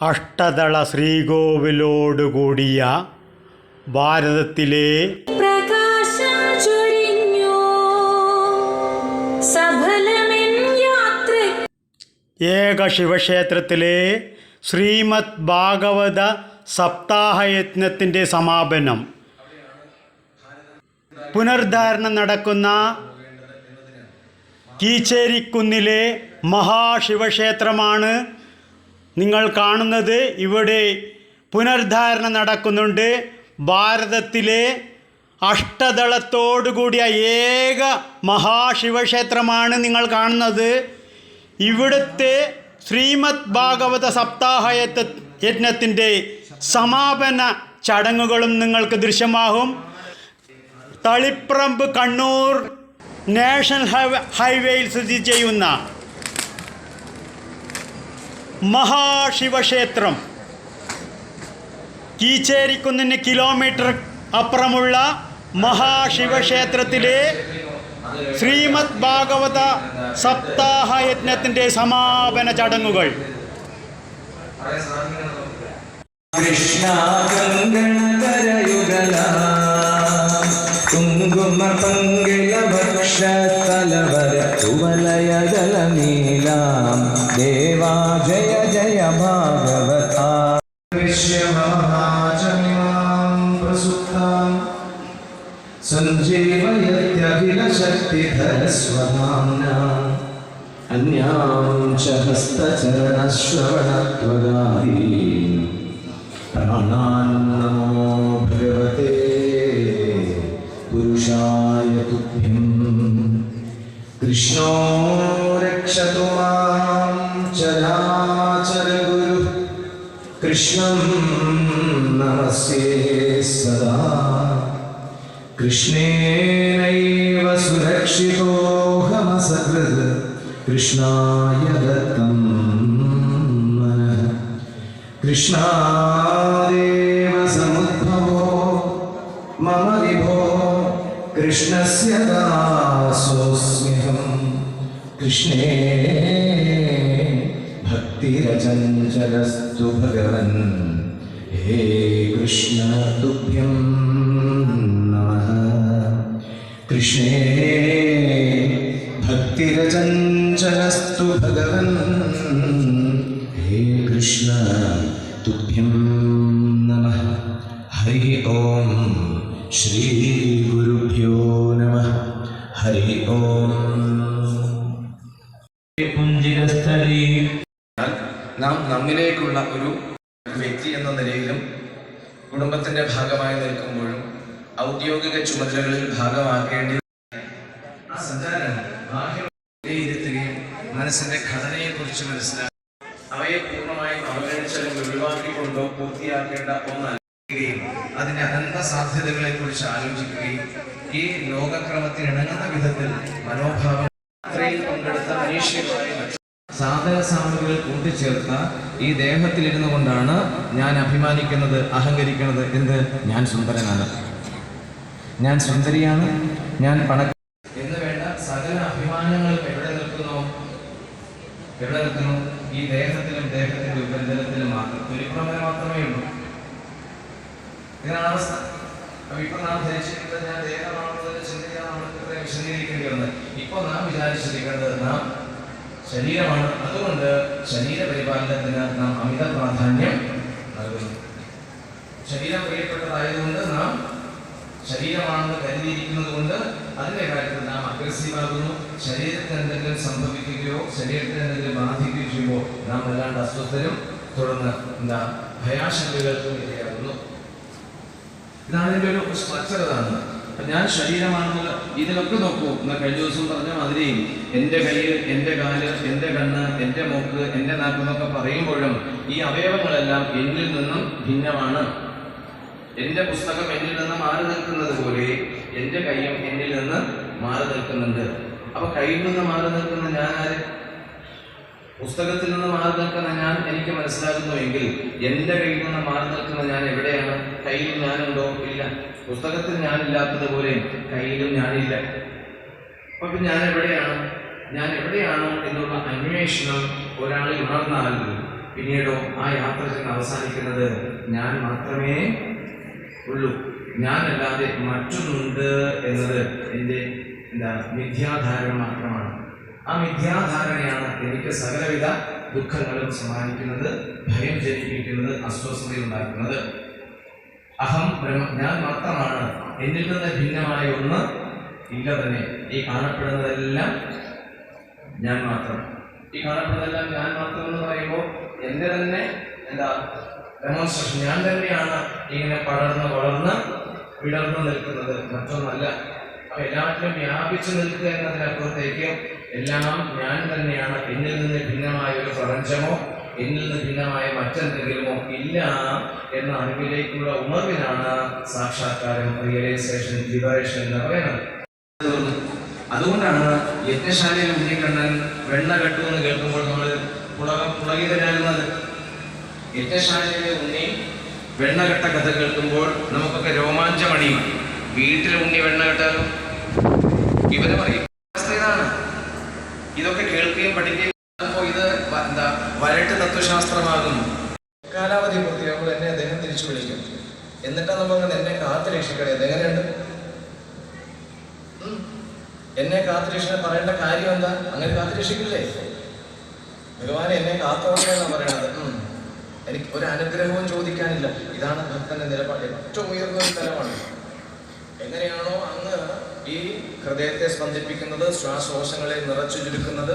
അഷ്ടദള ശ്രീകോവിലോടുകൂടിയ ഭാരതത്തിലെ പ്രകാശം ചൊരിഞ്ഞു സഫലമെൻ യാത്ര ഏക ശിവക്ഷേത്രത്തിലെ ശ്രീമദ് ഭാഗവത സപ്താഹയജ്ഞത്തിന്റെ സമാപനം. പുനർധാരണം നടക്കുന്ന കീച്ചേരിക്കുന്നിലെ മഹാശിവക്ഷേത്രമാണ് നിങ്ങൾ കാണുന്നത് ഇവിടെ പുനർധാരണം നടക്കുന്നുണ്ട്. ഭാരതത്തിലെ അഷ്ടദളത്തോടുകൂടിയ ഏക മഹാശിവക്ഷേത്രമാണ് നിങ്ങൾ കാണുന്നത്. ഇവിടുത്തെ ശ്രീമദ് ഭാഗവത സപ്താഹ യജ്ഞ- യജ്ഞത്തിന്റെ സമാപന ചടങ്ങുകളും നിങ്ങൾക്ക് ദൃശ്യമാകും. തളിപ്രമ്പ് കണ്ണൂർ നാഷണൽ ഹൈവേ ഹൈവേയിൽ സ്ഥിതി ചെയ്യുന്ന മഹാശിവക്ഷേത്രം. കീച്ചേരിക്കുന്നിന് കിലോമീറ്റർ അപ്പുറമുള്ള മഹാശിവക്ഷേത്രത്തിലെ ശ്രീമദ് ഭാഗവത സപ്താഹ യജ്ഞത്തിന്റെ സമാപന ചടങ്ങുകൾ. കൃഷ്ണ കുങ്കുമ പങ്കില തലവർ കുവലയജല നീലാം ദേവാ ജയ ജയ ഭാഗവത. സഞ്ജീവയത്യഖിലശക്തിധരസ്വനാംന അന്യാം ച ഹസ്തചരണശ്രവണത്വഗാഹീ പ്രാണാൻ कृष्णो रक्षतु माँ चराचरगुरुः कृष्णं नमस्ये सदा। कृष्णेनैव सुरक्षितोऽहमसकृत् कृष्णाय दत्तं मनः। कृष्णादेव समुद्भवो, मम विभो। कृष्णस्य दासोऽस्म्यहम् കൃഷ്ണേ ഭക്തിരചഞ്ചലസ്തു ഭഗവൻ ഹേ കൃഷ്ണ തുഭ്യം നമ കൃഷ്ണേ ഭക്തിരചഞ്ചലസ്തു ഭഗവൻ ഹേ കൃഷ്ണ തുഭ്യം നമ ഹരി ഓം ശ്രീ ഗുരുഭ്യോ നമ ഹരി ഓം നാം നമ്മിലേക്കുള്ള ഒരു വ്യക്തി എന്ന നിലയിലും കുടുംബത്തിന്റെ ഭാഗമായി നിൽക്കുമ്പോഴും ഔദ്യോഗിക ചുമതലകളിൽ ഭാഗമാക്കേണ്ടി വിലയിരുത്തുകയും മനസ്സിന്റെ ഘടനയെക്കുറിച്ച് മനസ്സിലാക്കി അവയെ പൂർണമായും അവഗണിച്ചാലും ഒഴിവാക്കിക്കൊണ്ടോ പൂർത്തിയാക്കേണ്ട ഒന്നല്ല അതിന്റെ അനന്ത സാധ്യതകളെ കുറിച്ച് ആലോചിക്കുകയും ഈ ലോകക്രമത്തിനിണങ്ങുന്ന വിധത്തിൽ മനോഭാവം യാത്രയിൽ പങ്കെടുത്ത മനീഷ്യമായ സാധന സാമഗ്രികൾ കൂട്ടിച്ചേർത്ത ഈ ദേഹത്തിലിരുന്നു കൊണ്ടാണ് ഞാൻ അഭിമാനിക്കുന്നത് അഹങ്കരിക്കുന്നത് എന്ത്? ഞാൻ സുന്ദരനാണ്. ഞാൻ സുന്ദരിയാണ്. ഞാൻ പണ എന്ന് വേണ്ട സകല അഭിമാനങ്ങളും എവിടെ നിൽക്കുന്നു? എവിടെ നിൽക്കുന്നു? ഈ ദേഹത്തിലും ദേഹത്തിന്റെ ഉപരിതലത്തിലും മാത്രം. മാത്രമേ ഉള്ളൂ. ഇതാണ് അവസ്ഥ. ഇപ്പൊ നാം ധരിച്ചിരിക്കുന്നത് ഞാൻ ദേഹമാണെന്നതിന് നമ്മൾ വിശദീകരിക്കേണ്ടി വന്നത് ഇപ്പൊ നാം വിചാരിച്ചിരിക്കുന്നത് നാം ശരീരമാണ്. അതുകൊണ്ട് ശരീര പരിപാലനത്തിന് നാം അമിത പ്രാധാന്യം നൽകുന്നു. ശരീരം പ്രിയപ്പെട്ടതായതുകൊണ്ട് നാം ശരീരമാണെന്ന് കരുതിയിരിക്കുന്നത് കൊണ്ട് അതിന്റെ കാര്യത്തിൽ നാം അഗ്രസീവാകുന്നു ശരീരത്തിന് എന്തെങ്കിലും സംഭവിക്കുകയോ ശരീരത്തിന് എന്തെങ്കിലും ബാധിക്കുകയോ ചെയ്യുമ്പോൾ നാം വല്ലാണ്ട് അസ്വസ്ഥരും തുടർന്ന് എന്താ ഭയാശങ്കകൾക്കും ഇരയാകുന്നു. ഇതാണ് ഇതിന്റെ ഒരു സ്ട്രക്ചർ ഇതാണ് ഞാൻ ശരീരമാണെന്നുള്ള ഇതിലൊക്കെ നോക്കൂ. എന്നാൽ കഴിഞ്ഞ ദിവസം പറഞ്ഞ മാതിരി എന്റെ കയ്യ് എന്റെ കാൽ എന്റെ കണ്ണ് എന്റെ മൂക്ക് എന്റെ നാക്ക് എന്നൊക്കെ പറയുമ്പോഴും ഈ അവയവങ്ങളെല്ലാം എന്നിൽ നിന്നും ഭിന്നമാണ്. എന്റെ പുസ്തകം എന്നിൽ നിന്ന് മാറി നിൽക്കുന്നത് പോലെ എന്റെ കയ്യും എന്നിൽ നിന്ന് മാറി നിൽക്കുന്നുണ്ട്. അപ്പൊ കയ്യിൽ നിന്ന് മാറി നിൽക്കുന്ന ഞാൻ ആര്? പുസ്തകത്തിൽ നിന്ന് മാറി നിൽക്കുന്ന ഞാൻ എനിക്ക് മനസ്സിലാകുന്നു എങ്കിൽ എന്റെ കയ്യിൽ നിന്ന് മാറി നിൽക്കുന്ന ഞാൻ എവിടെയാണ്? കയ്യിൽ ഞാനുണ്ടോ? ഇല്ല. പുസ്തകത്തിൽ ഞാനില്ലാത്തതുപോലെ കയ്യിലും ഞാനില്ല. അപ്പൊ ഞാൻ എവിടെയാണ്? ഞാൻ എവിടെയാണ് എന്നുള്ള അന്വേഷണം ഒരാളിൽ ഉണർന്നാൽ പിന്നീടോ ആ യാത്ര ചെന്ന് അവസാനിക്കുന്നത് ഞാൻ മാത്രമേ ഉള്ളൂ. ഞാനല്ലാതെ മറ്റൊന്നുണ്ട് എന്നത് എന്റെ എന്താ മിഥ്യാധാരണ മാത്രമാണ്. ആ മിഥ്യാധാരണയാണ് എനിക്ക് സകലവിധ ദുഃഖങ്ങളും സമ്മാനിക്കുന്നത് ഭയം ജനിപ്പിക്കുന്നത് അസ്വസ്ഥത ഉണ്ടാക്കുന്നത്. അഹം ബ്രഹ്മ ഞാൻ മാത്രമാണ്. എന്നിൽ നിന്ന് ഭിന്നമായ ഒന്ന് ഇല്ല തന്നെ. ഈ കാണപ്പെടുന്നതെല്ലാം ഞാൻ മാത്രം. ഈ കാണപ്പെടുന്നതെല്ലാം ഞാൻ മാത്രം എന്ന് പറയുമ്പോൾ എന്റെ തന്നെ എന്താ? ഡെമോൺസ്ട്രേഷൻ ഞാൻ തന്നെയാണ് ഇങ്ങനെ പടർന്ന് വളർന്ന് വിടർന്നു നിൽക്കുന്നത്. മറ്റൊന്നല്ല. അപ്പൊ എല്ലാറ്റിലും വ്യാപിച്ചു നിൽക്കുക എന്നതിനപ്പുറത്തേക്ക് എല്ലാം ഞാൻ തന്നെയാണ്. എന്നിൽ നിന്ന് ഭിന്നമായ ഒരു പ്രപഞ്ചമോ എന്നിൽ നിന്ന് ഭിന്നമായ മറ്റെന്തെങ്കിലുമോ ഇല്ല എന്ന അറിവിലേക്കുള്ള ഉണർവിനാണ് സാക്ഷാത്കാരം റിയലൈസേഷൻ ലിബറേഷൻ എന്ന് പറയുന്നത്. അതുകൊണ്ടാണ് യജ്ഞശാലയിൽ ഉണ്ണിക്കണ്ണൻ വെണ്ണ കെട്ടു എന്ന് കേൾക്കുമ്പോൾ നമ്മൾ പുളക പുളകിതരാകുന്നത്. യജ്ഞശാലയിലെ ഉണ്ണി വെണ്ണ കെട്ട കഥ കേൾക്കുമ്പോൾ നമുക്കൊക്കെ രോമാഞ്ചമണിയും വീട്ടിലെ ഉണ്ണി വെണ്ണ കെട്ടാലും ഇവർ പറയും അവസ്ഥ ഇതാണ്. ഇതൊക്കെ കേൾക്കുകയും പഠിക്കുകയും ഇത് എന്താ വരട്ട് തത്വശാസ്ത്രമാകുന്നു. കാലാവധി പൂർത്തിയാകുമ്പോൾ എന്നെ അദ്ദേഹം തിരിച്ചു വിളിക്കും. എന്നിട്ടാ നമ്മൾ എന്നെ കാത്തു രക്ഷിക്കണേ. അതെങ്ങനെയുണ്ട്. എന്നെ കാത്തു രക്ഷിക്കാൻ പറയേണ്ട കാര്യം എന്താ? അങ്ങനെ കാത്തു രക്ഷിക്കില്ലേ? ഭഗവാൻ എന്നെ കാത്തോളണമെന്നാണ് പറയണത്. എനിക്ക് ഒരു അനുഗ്രഹവും ചോദിക്കാനില്ല. ഇതാണ് ഭക്തന്റെ നിലപാട്. ഏറ്റവും ഉയർന്ന ഒരു തലമാണ് എങ്ങനെയാണോ അങ്ങ് ഈ ഹൃദയത്തെ സ്പന്ദിപ്പിക്കുന്നത് ശ്വാസകോശങ്ങളെ നിറച്ചു ചുരുക്കുന്നത്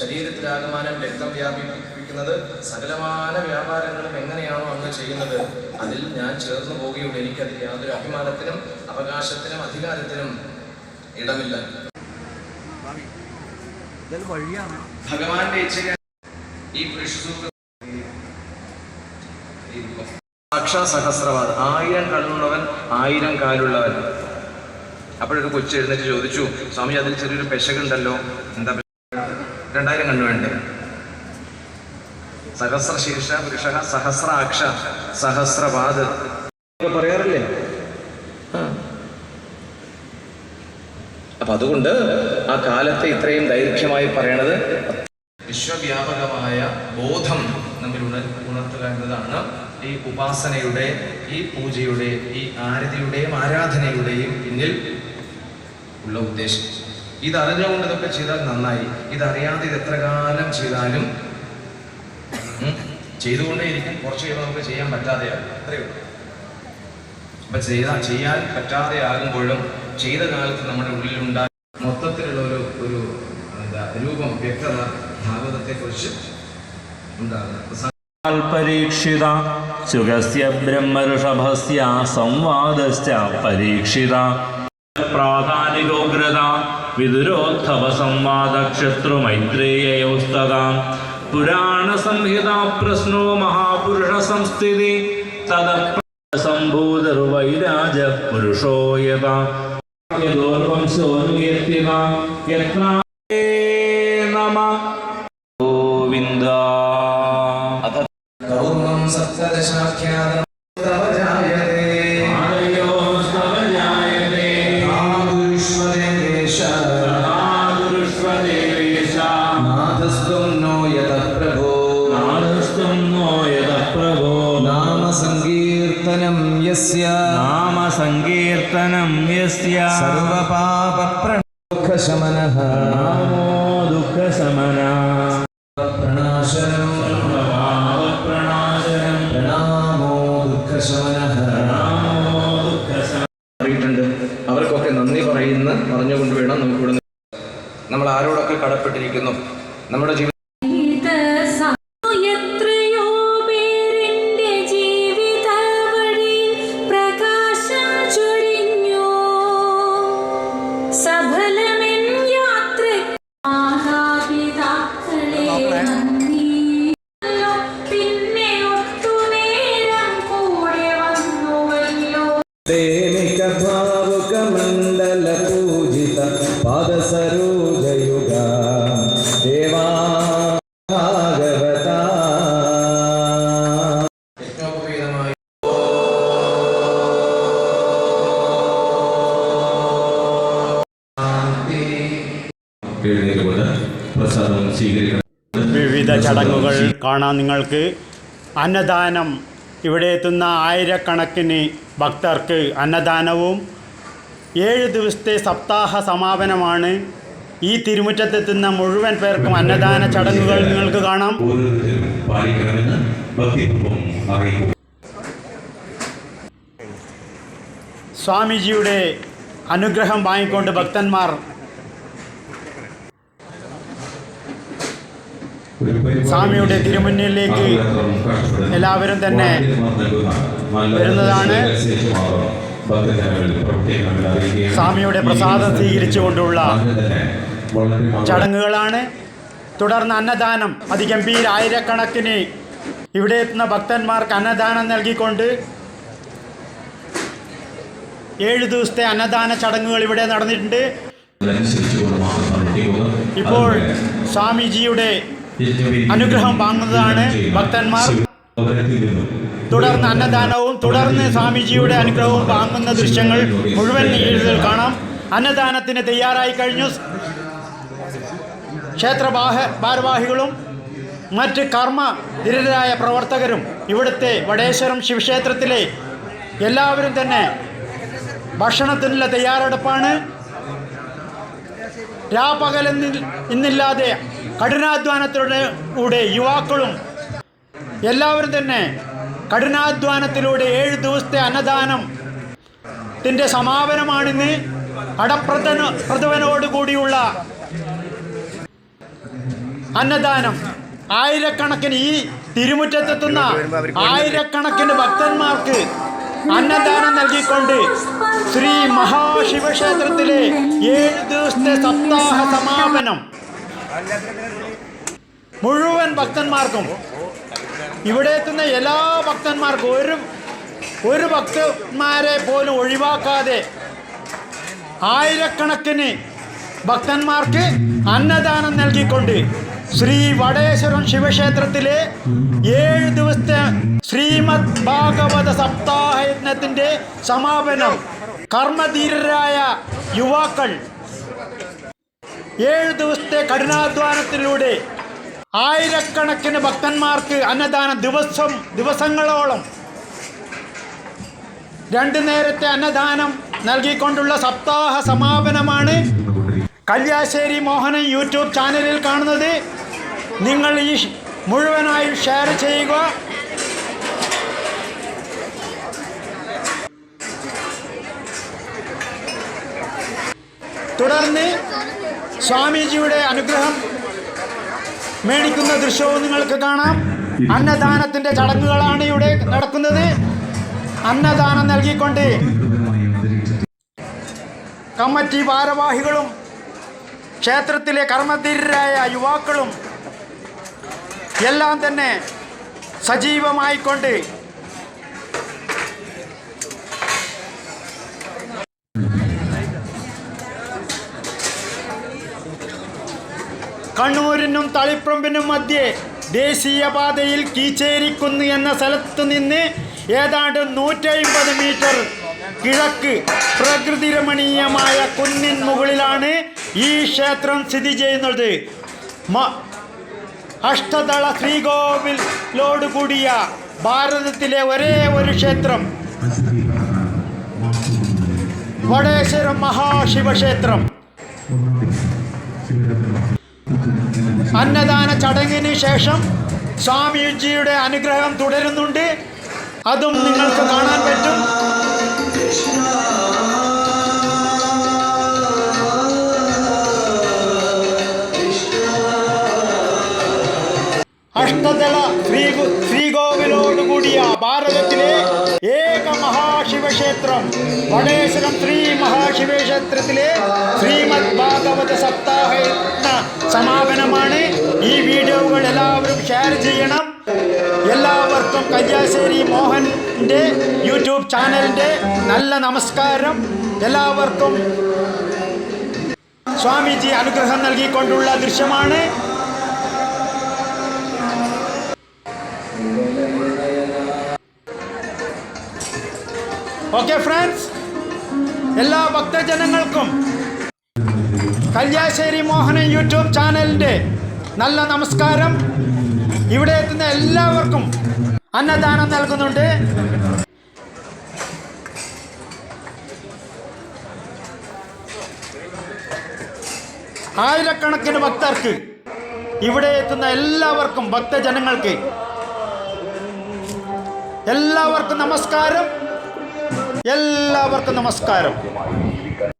ശരീരത്തിലാകമാനം രക്തം വ്യാപിപ്പിക്കുന്നത് സകലമാന വ്യാപാരങ്ങളും എങ്ങനെയാണോ അങ്ങ് ചെയ്യുന്നത് അതിൽ ഞാൻ ചേർന്നു പോവുകയുള്ളൂ. എനിക്കതിൽ യാതൊരു അഭിമാനത്തിനും അവകാശത്തിനും അധികാരത്തിനും ഇടമില്ല. ഭഗവാന്റെ ഇച്ഛ ഈ പുരുഷസൂത്ര സാക്ഷാ സഹസ്രവാദ്. ആയിരം കണ്ണുള്ളവൻ ആയിരം കാലുള്ളവൻ. അപ്പോഴൊരു കൊച്ചു എഴുന്നേറ്റ് ചോദിച്ചു സ്വാമി അതിൽ ചെറിയൊരു പെശകുണ്ടല്ലോ. എന്താ? രണ്ടായിരം കണ്ണു വേണ്ടേ സഹസ്ര ശീർഷ പുരുഷ സഹസ്രാക്ഷ സഹസ്രപാദ്. പറയാറില്ലേ. അപ്പൊ അതുകൊണ്ട് ആ കാലത്തെ ഇത്രയും ദൈർഘ്യമായി പറയണത് വിശ്വവ്യാപകമായ ബോധം നമ്മിൽ ഉണർ ഉണർത്തുക എന്നതാണ് ഈ ഉപാസനയുടെ ഈ പൂജയുടെ ഈ ആരതിയുടെയും ആരാധനയുടെയും പിന്നിൽ ഉള്ള ഉദ്ദേശം. ഇത് അറിഞ്ഞുകൊണ്ട് ഇതൊക്കെ ചെയ്താൽ നന്നായി. ഇതറിയാതെ ഇത് എത്ര കാലം ചെയ്താലും ചെയ്തുകൊണ്ടേ ചെയ്തുകൊണ്ടേയിരിക്കും. കുറച്ച് കഴിയുമ്പോൾ നമുക്ക് ചെയ്യാൻ പറ്റാതെയാകും. അത്രയേ ഉള്ളൂ. അപ്പൊ ചെയ്താൽ ചെയ്യാൻ പറ്റാതെ ആകുമ്പോഴും ചെയ്ത കാലത്ത് നമ്മുടെ ഉള്ളിലുണ്ടായ മൊത്തത്തിലുള്ള ഒരു ഒരു എന്താ രൂപം വ്യക്തത ഭാഗവതത്തെ കുറിച്ച് ഉണ്ടാകുന്നത് പരീക്ഷിത സുഖസ്യ ബ്രഹ്മഋഷഭസ്യ സംവാദസ്യ പരീക്ഷിത. പ്രാധാനികോഗ്രത വിദുരോത്ഥവ സംവാദ മൈത്രേയൗസ്തത പുരാണ സംഹിത പ്രശ്നോ മഹാപുരുഷ സംസ്ഥിതി തദ സംഭൂതർവൈരാജ പുരുഷോ യഥാ അറിയിട്ടുണ്ട്. അവർക്കൊക്കെ നന്ദി പറയുന്ന. പറഞ്ഞുകൊണ്ട് വേണം നമുക്ക് ഇവിടെ നമ്മൾ ആരോടൊക്കെ കടപ്പെട്ടിരിക്കുന്നു. നമ്മുടെ ജീവിതം പാദസരോജയുഗ ദേവാ ഭാഗവത വിവിധ ചടങ്ങുകൾ കാണാൻ നിങ്ങൾക്ക് അന്നദാനം. ഇവിടെ എത്തുന്ന ആയിരക്കണക്കിന് ഭക്തർക്ക് അന്നദാനവും ഏഴ് ദിവസത്തെ സപ്താഹ സമാപനമാണ്. ഈ തിരുമുറ്റത്തെത്തുന്ന മുഴുവൻ പേർക്കും അന്നദാന ചടങ്ങുകൾ നിങ്ങൾക്ക് കാണാം. സ്വാമിജിയുടെ അനുഗ്രഹം വാങ്ങിക്കൊണ്ട് ഭക്തന്മാർ സ്വാമിയുടെ തിരുമുന്നിലേക്ക് എല്ലാവരും തന്നെ വരുന്നതാണ്. സ്വാമിയുടെ പ്രസാദം സ്വീകരിച്ചുകൊണ്ടുള്ള ചടങ്ങുകളാണ്. തുടർന്ന് അന്നദാനം അതിഗംഭീര ആയിരക്കണക്കിന് ഇവിടെ എത്തുന്ന ഭക്തന്മാർക്ക് അന്നദാനം നൽകിക്കൊണ്ട് ഏഴ് ദിവസത്തെ അന്നദാന ചടങ്ങുകൾ ഇവിടെ നടന്നിട്ടുണ്ട്. ഇപ്പോൾ സ്വാമിജിയുടെ അനുഗ്രഹം വാങ്ങുന്നതാണ് ഭക്തന്മാർ. തുടർന്ന് അന്നദാനവും തുടർന്ന് സ്വാമിജിയുടെ അനുഗ്രഹവും വാങ്ങുന്ന ദൃശ്യങ്ങൾ മുഴുവൻ കാണാം. അന്നദാനത്തിന് തയ്യാറായി കഴിഞ്ഞു. ക്ഷേത്ര ഭാരവാഹികളും മറ്റ് കർമ്മ ധീരരായ പ്രവർത്തകരും ഇവിടുത്തെ വടേശ്വരം ശിവക്ഷേത്രത്തിലെ എല്ലാവരും തന്നെ ഭക്ഷണത്തിനുള്ള തയ്യാറെടുപ്പാണ്. രാപകലെന്നിൽ ഇന്നില്ലാതെ കഠിനാധ്വാനത്തിലൂടെ യുവാക്കളും എല്ലാവരും തന്നെ കഠിനാധ്വാനത്തിലൂടെ ഏഴ് ദിവസത്തെ അന്നദാനം ത്തിന്റെ സമാപനമാണിന്ന് കടപ്രഥന പ്രഥവനോടുകൂടിയുള്ള അന്നദാനം. ആയിരക്കണക്കിന് ഈ തിരുമുറ്റത്തെത്തുന്ന ആയിരക്കണക്കിന് ഭക്തന്മാർക്ക് അന്നദാനം നൽകിക്കൊണ്ട് ശ്രീ മഹാശിവക്ഷേത്രത്തിലെ ഏഴ് ദിവസത്തെ സപ്താഹ സമാപനം മുഴുവൻ ഭക്തന്മാർക്കും ഇവിടെ എത്തുന്ന എല്ലാ ഭക്തന്മാർക്കും ഒരു ഒരു ഭക്തന്മാരെ പോലും ഒഴിവാക്കാതെ ആയിരക്കണക്കിന് ഭക്തന്മാർക്ക് അന്നദാനം നൽകിക്കൊണ്ട് ശ്രീ വടേശ്വരം ശിവക്ഷേത്രത്തിലെ ഏഴ് ദിവസത്തെ ശ്രീമദ് ഭാഗവത സപ്താഹ യജ്ഞത്തിന്റെ സമാപനം കർമ്മധീരരായ യുവാക്കൾ ഏഴ് ദിവസത്തെ കഠിനാധ്വാനത്തിലൂടെ ആയിരക്കണക്കിന് ഭക്തന്മാർക്ക് അന്നദാന ദിവസം ദിവസങ്ങളോളം രണ്ടു നേരത്തെ അന്നദാനം നൽകിക്കൊണ്ടുള്ള സപ്താഹ സമാപനമാണ് കല്യാശ്ശേരി മോഹനൻ യൂട്യൂബ് ചാനലിൽ കാണുന്നത്. നിങ്ങൾ ഈ മുഴുവനായി ഷെയർ ചെയ്യുക. തുടർന്ന് സ്വാമിജിയുടെ അനുഗ്രഹം മേടിക്കുന്ന ദൃശ്യവും നിങ്ങൾക്ക് കാണാം. അന്നദാനത്തിന്റെ ചടങ്ങുകളാണ് ഇവിടെ നടക്കുന്നത്. അന്നദാനം നൽകിക്കൊണ്ട് കമ്മിറ്റി ഭാരവാഹികളും ക്ഷേത്രത്തിലെ കർമ്മധീരരായ യുവാക്കളും എല്ലാം തന്നെ സജീവമായിക്കൊണ്ട് കണ്ണൂരിനും തളിപ്പറമ്പിനും മധ്യേ ദേശീയപാതയിൽ കീച്ചേരിക്കുന്ന് എന്ന സ്ഥലത്ത് നിന്ന് ഏതാണ്ട് നൂറ്റമ്പത് മീറ്റർ കിഴക്ക് പ്രകൃതി രമണീയമായ കുന്നിൻ മുകളിലാണ് ഈ ക്ഷേത്രം സ്ഥിതി ചെയ്യുന്നത്. മ അഷ്ടതള ശ്രീകോവിലോട് കൂടിയ ഭാരതത്തിലെ ഒരേ ഒരു ക്ഷേത്രം. വടേശ്വരം മഹാശിവക്ഷേത്രം. അന്നദാന ചടങ്ങിന് ശേഷം സ്വാമിജിയുടെ അനുഗ്രഹം തുടരുന്നുണ്ട്. അതും നിങ്ങൾക്ക് കാണാൻ പറ്റും. അഷ്ടതല ശ്രീ ശ്രീകോവിലോടുകൂടിയ ഭാരതത്തിലെ ഏക മഹാശിവക്ഷേത്രം വടേശ്വരം ശ്രീ മഹാശിവക്ഷേത്രത്തിലെ ശ്രീമദ് ഭാഗവത സപ്താഹ ഷെയർ ചെയ്യണം. എല്ലാവർക്കും കയ്യാശ്ശേരി മോഹന്റെ യൂട്യൂബ് ചാനലിന്റെ നല്ല നമസ്കാരം. എല്ലാവർക്കും സ്വാമിജി അനുഗ്രഹം നൽകിക്കൊണ്ടുള്ള ദൃശ്യമാണ്. ഓക്കെ ഫ്രണ്ട്സ് എല്ലാ ഭക്തജനങ്ങൾക്കും കല്യാശ്ശേരി മോഹനൻ യൂട്യൂബ് ചാനലിന്റെ നല്ല നമസ്കാരം. ഇവിടെ എത്തുന്ന എല്ലാവർക്കും അന്നദാനം നൽകുന്നുണ്ട്. ആയിരക്കണക്കിന് ഭക്തർക്ക് ഇവിടെ എത്തുന്ന എല്ലാവർക്കും ഭക്തജനങ്ങൾക്ക് എല്ലാവർക്കും നമസ്കാരം. എല്ലാവർക്കും നമസ്കാരം.